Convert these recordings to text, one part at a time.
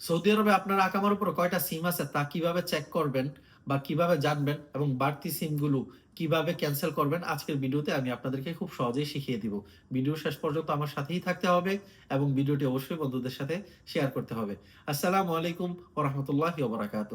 Saudi আরবে আপনার আকামার উপর কয়টা সিম আছে তা কীভাবে চেক করবেন বা কীভাবে জানবেন এবং বাড়তি সিমগুলো কীভাবে ক্যান্সেল করবেন আজকের ভিডিওতে আমি আপনাদেরকে খুব সহজেই শিখিয়ে দিব। ভিডিও শেষ পর্যন্ত আমার সাথেই থাকতে হবে এবং ভিডিওটি অবশ্যই বন্ধুদের সাথে শেয়ার করতে হবে। আসসালামু আলাইকুম ওরহমতুল্লাহ ওবরাকাত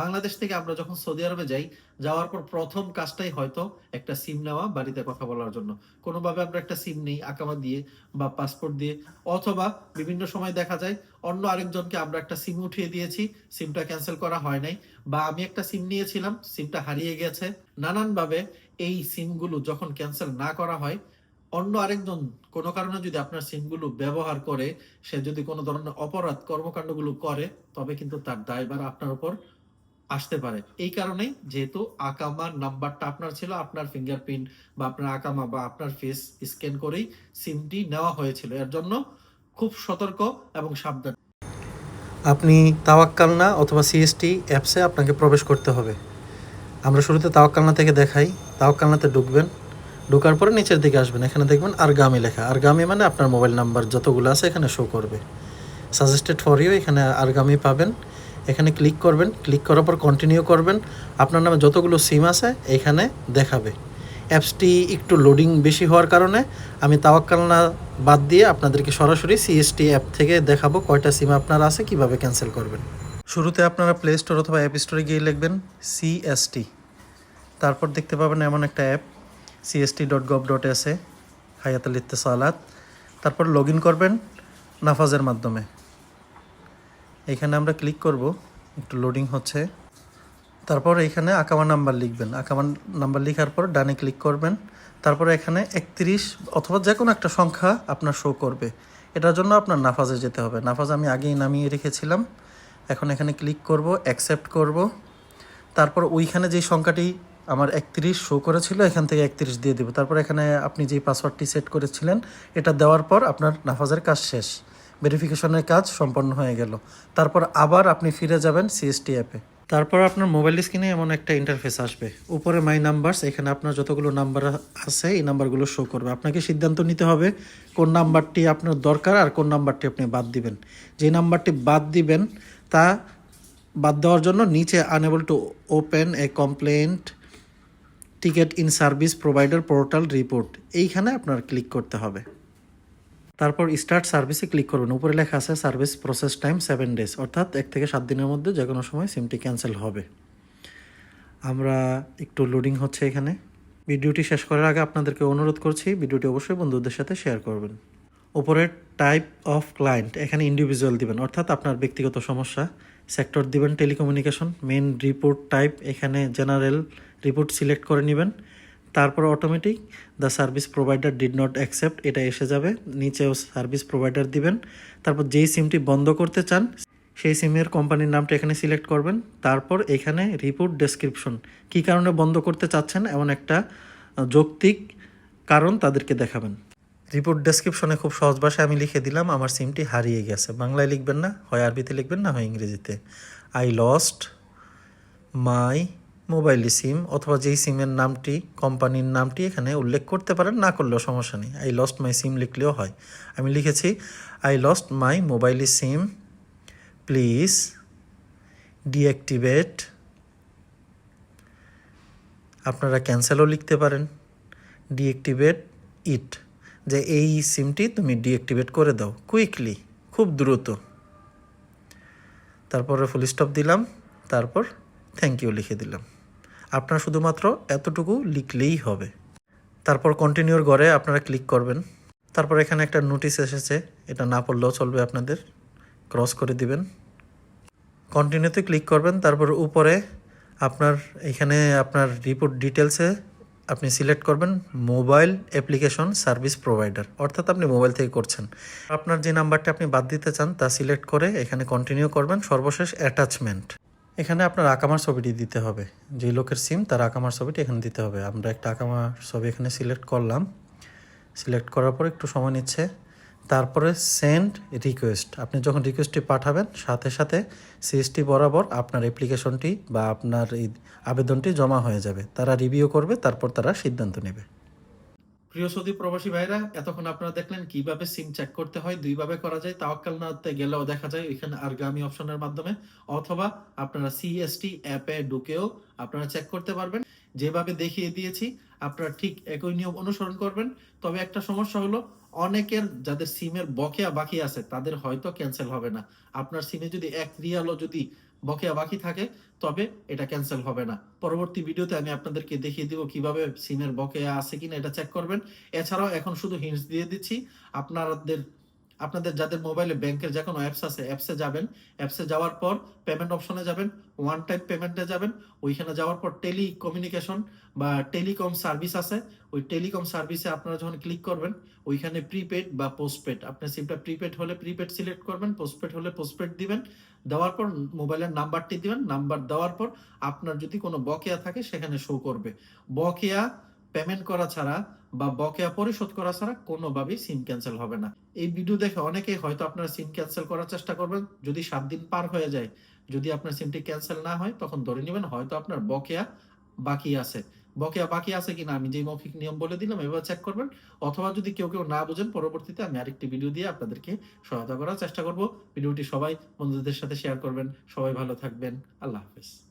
বাংলাদেশ থেকে আমরা যখন সৌদি আরবে যাই, যাওয়ার পর প্রথম কাজটাই হয়তো একটা সিম নেওয়া, বাড়িতে কথা বলার জন্য। কোনোভাবে আমরা একটা সিম নেই আকামা দিয়ে বা পাসপোর্ট দিয়ে, অথবা বিভিন্ন সময় দেখা যায় অন্য আরেকজনকে আমরা একটা সিম উঠিয়ে দিয়েছি সিমটা ক্যান্সেল করা হয় নাই বা আমি একটা সিম নিয়েছিলাম সিমটা হারিয়ে গেছে। নানানভাবে এই সিমগুলো যখন ক্যান্সেল না করা হয়, অন্য আরেকজন কোনো কারণে যদি আপনার সিমগুলো ব্যবহার করে, সে যদি কোনো ধরনের অপরাধ কর্মকাণ্ডগুলো করে, তবে কিন্তু তার দায়ভার আপনার উপর আসতে পারে। এই কারণেই যেহেতু আকামার নাম্বারটা আপনার ছিল, আপনার ফিঙ্গারপ্রিন্ট বা আপনার আকামা বা আপনার ফেস স্ক্যান করেই সিমটি নেওয়া হয়েছিল। এর জন্য খুব সতর্ক এবং সাবধান। আপনি তাওয়াক্কালনা অথবা সিএসটি অ্যাপসে আপনাকে প্রবেশ করতে হবে। আমরা শুরুতে তাওয়াক্কালনা থেকে দেখাই। তাওয়াক্কালনাতে ঢুকবেন। ঢোকার পরে নিচের দিকে আসবেন। এখানে দেখবেন আরগামি লেখা। আরগামি মানে আপনার মোবাইল নাম্বার যতগুলো আছে এখানে শো করবে। সাজেস্টেড ফর ইউ এখানে আরগামি পাবেন। এখানে ক্লিক করবেন। ক্লিক করার পর কন্টিনিউ করবেন। আপনার নামে যতগুলো সিম আছে এখানে দেখাবে। অ্যাপসটি একটু লোডিং বেশি হওয়ার কারণে আমি তাওয়াক্কালনা বাদ দিয়ে আপনাদেরকে সরাসরি সিএসটি অ্যাপ থেকে দেখাবো কয়টা সিম আপনার আছে, কীভাবে ক্যান্সেল করবেন। শুরুতে আপনারা প্লে স্টোর অথবা অ্যাপ স্টোরে গিয়ে লিখবেন সিএসটি তারপর দেখতে পাবেন এমন একটা app CST dot gov dot S এসে হায়াতুল ইত্তেসালাত তারপর লগ ইন করবেন নাফাজের মাধ্যমে। এখানে আমরা ক্লিক করব, একটু লোডিং হচ্ছে। তারপর এখানে আকামা নাম্বার লিখবেন। আকামা নাম্বার লেখার পর ডানে ক্লিক করবেন। তারপর এখানে একত্রিশ অথবা যে কোনো একটা সংখ্যা আপনার শো করবে। এটার জন্য আপনার নাফাজে যেতে হবে। নাফাজ আমি আগেই নামিয়ে রেখেছিলাম। এখন এখানে ক্লিক করব অ্যাকসেপ্ট করব। তারপর ওইখানে যেই সংখ্যাটি আমার একত্রিশ শো করেছিল, এখান থেকে একত্রিশ দিয়ে দেবো। তারপর এখানে আপনি যেই পাসওয়ার্ডটি সেট করেছিলেন, এটা দেওয়ার পর আপনার নাফাজের কাজ শেষ। ভেরিফিকেশনের কাজ সম্পন্ন হয়ে গেল। তারপর আবার আপনি ফিরে যাবেন সিএসটি অ্যাপে তারপর আপনার মোবাইল স্ক্রিনে এমন একটা ইন্টারফেস আসবে। উপরে মাই নাম্বারস এখানে আপনার যতগুলো নাম্বার আছে, এই নাম্বারগুলো শো করবে। আপনাকে সিদ্ধান্ত নিতে হবে কোন নাম্বারটি আপনার দরকার আর কোন নাম্বারটি আপনি বাদ দিবেন। যে নাম্বারটি বাদ দিবেন তা বাদ দেওয়ার জন্য নিচে unable to open a complaint ticket in service provider portal report এইখানে আপনার ক্লিক করতে হবে। তারপর স্টার্ট সার্ভিসে ক্লিক করবেন উপরে লেখা আছে service process time seven days অর্থাৎ এক থেকে সাত দিনের মধ্যে যে কোনো সময় সিমটি ক্যান্সেল হবে। আমরা একটু লোডিং হচ্ছে এখানে। ভিডিওটি শেষ করার আগে আপনাদেরকে অনুরোধ করছি, ভিডিওটি অবশ্যই বন্ধুদের সাথে শেয়ার করবেন। উপরে টাইপ অফ ক্লায়েন্ট এখানে ইন্ডিভিজুয়াল দিবেন, অর্থাৎ আপনার ব্যক্তিগত সমস্যা সেক্টর দিবেন টেলিকমিউনিকেশন মেন রিপোর্ট টাইপ এখানে জেনারেল রিপোর্ট সিলেক্ট করে নেবেন, তারপর automatic the service provider did not accept এটা এসে যাবে, নিচেও সার্ভিস প্রোভাইডার দিবেন, তারপর যেই সিমটি বন্ধ করতে চান, সেই সিমের কোম্পানির নামটা এখানে সিলেক্ট করবেন, তারপর এখানে রিপোর্ট ডেসক্রিপশন কী কারণে বন্ধ করতে চাচ্ছেন, এমন একটা যৌক্তিক কারণ তাদেরকে দেখাবেন। রিপোর্ট ডেসক্রিপশনে খুব সহজ ভাষায় আমি লিখে দিলাম, আমার সিমটি হারিয়ে গেছে। বাংলায় লিখবেন না, হয় আরবিতে লিখবেন না, হয় ইংরেজিতে। I lost my mobile SIM অথবা যেই সিমের নামটি কোম্পানির নামটি এখানে উল্লেখ করতে পারেন, না করলেও সমস্যা নেই। আই লস্ট মাই সিম লিখলেও হয়। আমি লিখেছি I lost my mobile SIM please deactivate আপনারা ক্যান্সেলও লিখতে পারেন। ডিঅ্যাক্টিভেট ইট যে এই সিমটি তুমি ডিঅ্যাক্টিভেট করে দাও কুইকলি খুব দ্রুত। তারপরে ফুল স্টপ দিলাম, তারপর থ্যাংক ইউ লিখে দিলাম। আপনার শুধুমাত্র এতটুকু লিখলেই হবে। তারপর কন্টিনিউর ঘরে আপনারা ক্লিক করবেন। তারপর এখানে একটা নোটিশ এসেছে, এটা না পড়লেও চলবে আপনাদের। ক্রস করে দিবেন। কন্টিনিউতে ক্লিক করবেন, তারপর উপরে আপনার, এখানে আপনার রিপোর্ট ডিটেলসে আপনি সিলেক্ট করবেন মোবাইল অ্যাপ্লিকেশন সার্ভিস প্রোভাইডার, অর্থাৎ আপনি মোবাইল থেকে করছেন। আপনার যে নাম্বারটা আপনি বাদ দিতে চান, তা সিলেক্ট করে এখানে কন্টিনিউ করবেন সর্বশেষ অ্যাটাচমেন্ট এখানে আপনার আকামার ছবিটি দিতে হবে। যে লোকের সিম তার আকামার ছবিটি এখানে দিতে হবে। আমরা একটা আকামার ছবি এখানে সিলেক্ট করলাম। সিলেক্ট করার পর একটু সময় নিচ্ছে। তারপরে সেন্ড রিকোয়েস্ট আপনি যখন রিকোয়েস্টটি পাঠাবেন, সাথে সাথে সিএসটি বরাবর আপনার অ্যাপ্লিকেশনটি বা আপনার আবেদনটি জমা হয়ে যাবে। তারা রিভিউ করবে, তারপর তারা সিদ্ধান্ত নেবে। প্রিয় সৌদি প্রবাসী ভাইরা, এতক্ষণ আপনারা দেখলেন কীভাবে সিম চেক করতে হয়, দুইভাবে করা যায়। তাওয়াক্কাল নাতে গেলেও দেখা যায় এখানে আরগামি অপশনের মাধ্যমে, অথবা আপনারা সিএসটি অ্যাপে ঢুকেও আপনারা চেক করতে পারবেন। যেভাবে দেখিয়ে দিয়েছি আপনারা ঠিক একই নিয়ম অনুসরণ করবেন। তবে একটা সমস্যা হলো, অনেকের যাদের সিমের বকেয়া বাকি আছে, তাদের হয়তো ক্যান্সেল হবে না। আপনার সিমে যদি এক রিয়ালও যদি বকেয়া বাকি থাকে, তবে এটা ক্যান্সেল হবে না। পরবর্তী ভিডিওতে আমি আপনাদেরকে দেখিয়ে দিব কীভাবে সিমের বকেয়া আছে কিনা, এটা চেক করবেন। এছাড়াও এখন শুধু হিন্টস দিয়ে দিচ্ছি। আপনাদের আপনাদের যাদের মোবাইলে ব্যাংকের যে কোনো অ্যাপস আছে অ্যাপসে যাবেন। অ্যাপসে যাওয়ার পর পেমেন্ট অপশনে যাবেন ওয়ান টাইম পেমেন্টে যাবেন। ওইখানে যাওয়ার পর টেলি কমিউনিকেশন বা টেলিকম সার্ভিস আছে। ওই টেলিকম সার্ভিসে আপনারা যখন ক্লিক করবেন, ওইখানে প্রিপেড বা পোস্টপেড আপনার সিমটা প্রিপেড হলে প্রিপেড সিলেক্ট করবেন পোস্টপেড হলে পোস্টপেড দিবেন। দেওয়ার পর মোবাইলের নাম্বারটি দিবেন। নাম্বার দেওয়ার পর আপনার যদি কোনো বকেয়া থাকে, সেখানে শো করবে। বকেয়া পেমেন্ট করা ছাড়া বা বকেয়া পরিশোধ করা ছাড়া কোনোভাবেই সিম ক্যান্সেল হবে না। এই ভিডিও দেখে অনেকেই হয়তো আপনার সিম ক্যান্সেল করার চেষ্টা করবেন। যদি সাত দিন পার হয়ে যায়, যদি আপনার সিমটি ক্যান্সেল না হয়, তখন ধরে নেবেন হয়তো আপনার বকেয়া বাকি আছে। বকেয়া বাকি আছে কিনা আমি যে মৌখিক নিয়ম বলে দিলাম, এবার চেক করবেন। অথবা যদি কেউ কেউ না বুঝেন, পরবর্তীতে আমি আরেকটি ভিডিও দিয়ে আপনাদেরকে সহায়তা করার চেষ্টা করব। ভিডিওটি সবাই বন্ধুদের সাথে শেয়ার করবেন। সবাই ভালো থাকবেন। আল্লাহ হাফেজ।